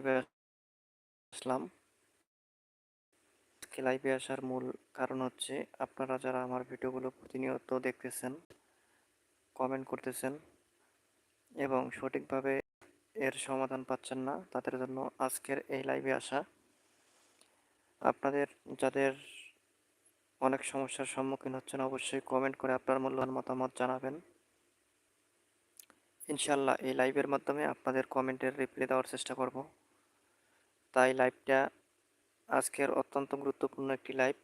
লাইভে আসলাম? আজকে লাইভে আসার মূল কারণ হচ্ছে আপনারা যারা আমার ভিডিওগুলো প্রতিনিয়ত দেখতেছেন কমেন্ট করতেছেন এবং সঠিকভাবে এর সমাধান পাচ্ছেন না, তাদের জন্য আজকের এই লাইভে আসা। আপনাদের যাদের অনেক সমস্যার সম্মুখীন হচ্ছেন, অবশ্যই কমেন্ট করে আপনার মূল্যবান মতামত জানাবেন। ইনশাল্লাহ এই লাইভের মাধ্যমে আপনাদের কমেন্টের রিপ্লাই দেওয়ার চেষ্টা করব। তাই লাইভটা আজকের অত্যন্ত গুরুত্বপূর্ণ একটি লাইভ।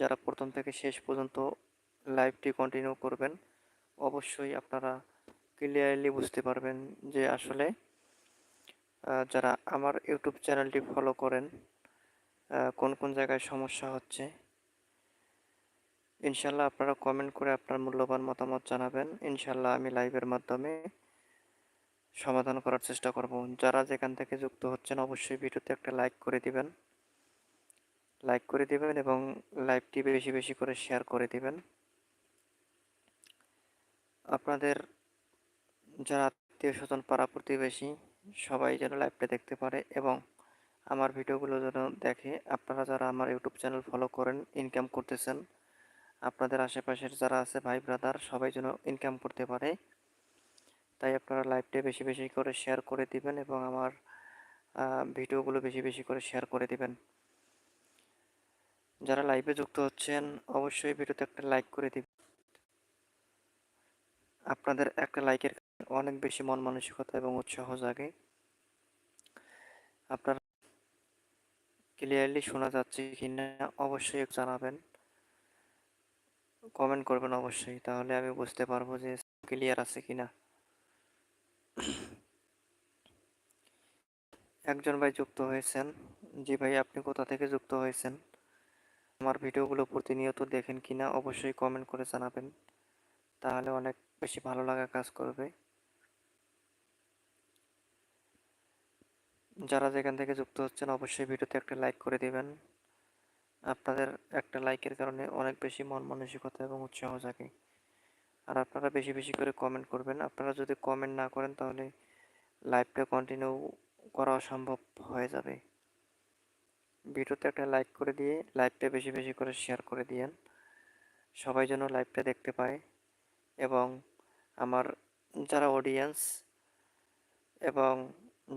যারা প্রথম থেকে শেষ পর্যন্ত লাইভটি কন্টিনিউ করবেন, অবশ্যই আপনারা ক্লিয়ারলি বুঝতে পারবেন যে আসলে যারা আমার ইউটিউব চ্যানেলটি ফলো করেন কোন কোন জায়গায় সমস্যা হচ্ছে, ইনশাল্লাহ আপনারা কমেন্ট করে আপনার মূল্যবান মতামত জানাবেন। ইনশাল্লাহ আমি লাইভের মাধ্যমে সমাধান করার চেষ্টা করব। যারা যেখান থেকে যুক্ত হচ্ছেন, অবশ্যই ভিডিওতে একটা লাইক করে দিবেন। লাইক করে দিবেন এবং লাইভটি বেশি বেশি করে শেয়ার করে দিবেন। আপনাদের যারা আত্মীয় স্বজন, পাড়া প্রতিবেশী, সবাই যেন লাইভটা দেখতে পারে এবং আমার ভিডিওগুলো যেন দেখে আপনারা যারা আমার ইউটিউব চ্যানেল ফলো করেন ইনকাম করতেছেন, আপনাদের আশেপাশের যারা আছে ভাই ব্রাদার সবাই যেন ইনকাম করতে পারে। তাই আপনারা লাইভটা বেশি বেশি করে শেয়ার করে দিবেন এবং আমার ভিডিওগুলো বেশি বেশি করে শেয়ার করে দিবেন। যারা লাইভে যুক্ত হচ্ছেন, অবশ্যই ভিডিওতে একটা লাইক করে দিবেন। আপনাদের একটা লাইকের অনেক বেশি মন মানসিকতা এবং উৎসাহ জাগে। আপনার ক্লিয়ারলি শোনা যাচ্ছে কিনা অবশ্যই জানাবেন। কমেন্ট করবেন অবশ্যই, তাহলে আমি বুঝতে পারব যে ক্লিয়ার আছে কিনা। একজন ভাই যুক্ত হয়েছেন। জি ভাই, আপনি কোথা থেকে যুক্ত হয়েছেন? আমার ভিডিওগুলো প্রতিনিয়ত দেখেন কিনা অবশ্যই কমেন্ট করে জানাবেন। তাহলে অনেক বেশি ভালো লাগা কাজ করবে। যারা যেখান থেকে যুক্ত হচ্ছেন, অবশ্যই ভিডিওতে একটা লাইক করে দেবেন। আপনাদের একটা লাইকের কারণে অনেক বেশি মন মানসিকতা এবং উৎসাহ জাগে। আর আপনারা বেশি বেশি করে কমেন্ট করবেন। আপনারা যদি কমেন্ট না করেন, তাহলে লাইভটা কন্টিনিউ করা সম্ভব হয়ে যাবে। ভিডিওতে একটা লাইক করে দিয়ে, লাইভটা বেশি বেশি করে শেয়ার করে দিয়েন। সবাই যেন লাইভটা দেখতে পায় এবং আমার যারা অডিয়েন্স এবং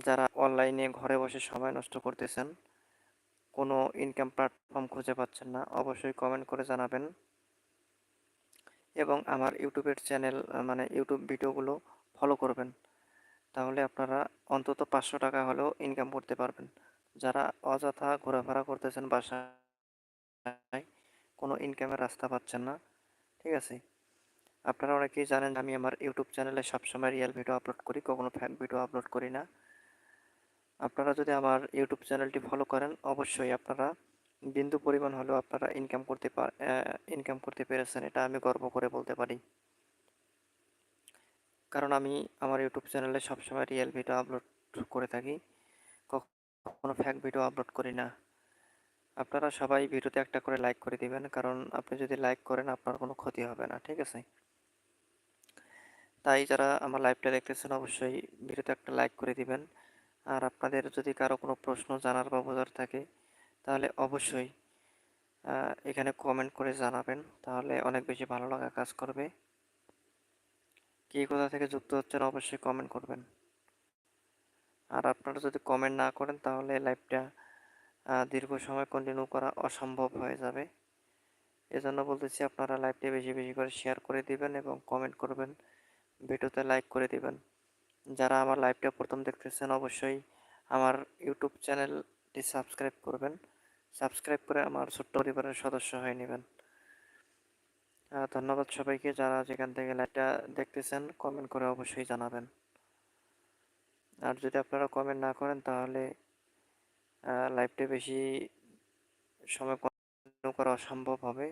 যারা অনলাইনে ঘরে বসে সময় নষ্ট করতেছেন, কোনো ইনকাম প্ল্যাটফর্ম খুঁজে পাচ্ছেন না, অবশ্যই কমেন্ট করে জানাবেন। এবং আমার ইউটিউবের চ্যানেল মানে ইউটিউব ভিডিওগুলো ফলো করবেন। তাহলে আপনারা অন্তত পাঁচশো টাকা হলেও ইনকাম করতে পারবেন। যারা অযথা ঘোরাফেরা করতেছেন বাসায়, কোনো ইনকামের রাস্তা পাচ্ছেন না, ঠিক আছে? আপনারা অনেকেই জানেন আমি আমার ইউটিউব চ্যানেলে সবসময় রিয়েল ভিডিও আপলোড করি, কখনো ফ্যাক ভিডিও আপলোড করি না। আপনারা যদি আমার ইউটিউব চ্যানেলটি ফলো করেন, অবশ্যই আপনারা বিন্দু পরিমাণ হলেও আপনারা ইনকাম করতে পার ইনকাম করতে পেরেছেন, এটা আমি গর্ব করে বলতে পারি। কারণ আমি আমার ইউটিউব চ্যানেলে সবসময় রিয়েল ভিডিও আপলোড করে থাকি। কখনো ফ্যাক ভিডিও আপলোড করি না। আপনারা সবাই ভিডিওতে একটা করে লাইক করে দিবেন, কারণ আপনি যদি লাইক করেন আপনার কোনো ক্ষতি হবে না, ঠিক আছে? তাই যারা আমার লাইভটা দেখতেছেন অবশ্যই ভিডিওতে একটা লাইক করে দিবেন। আর আপনাদের যদি কারও কোনো প্রশ্ন জানার বা বোঝার থাকে, তাহলে অবশ্যই এখানে কমেন্ট করে জানাবেন। তাহলে অনেক বেশি ভালো লাগা কাজ করবে। কে কোথা থেকে যুক্ত হচ্ছেন অবশ্যই কমেন্ট করবেন। আর আপনারা যদি কমেন্ট না করেন তাহলে লাইভটা দীর্ঘ সময় কন্টিনিউ করা অসম্ভব হয়ে যাবে। এজন্য বলতেছি আপনারা লাইভটি বেশি বেশি করে শেয়ার করে দিবেন এবং কমেন্ট করবেন, ভিডিওতে লাইক করে দিবেন। যারা আমার লাইভটা প্রথম দেখতেছেন অবশ্যই আমার ইউটিউব চ্যানেলটি সাবস্ক্রাইব করবেন। সাবস্ক্রাইব করে আমার ছোট্ট পরিবারের সদস্য হয়ে নেবেন। ধন্যবাদ সবাইকে যারা যেখান থেকে লাইভটা দেখতেছেন কমেন্ট করে অবশ্যই জানাবেন। আর যদি আপনারা কমেন্ট না করেন, তাহলে লাইভটা বেশি সময় কন্টিনিউ করা অসম্ভব হবে।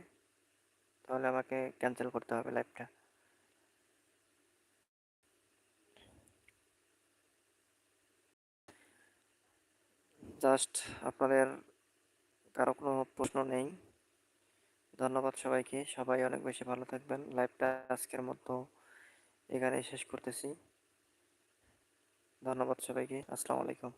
তাহলে আমাকে ক্যান্সেল করতে হবে লাইভটা। জাস্ট আপনাদের কারও কোনো প্রশ্ন নেই। ধন্যবাদ সবাইকে। সবাই অনেক বেশি ভালো থাকবেন। লাইভটা আজকের মতো এখানে শেষ করতেছি। ধন্যবাদ সবাইকে। আসসালামু আলাইকুম।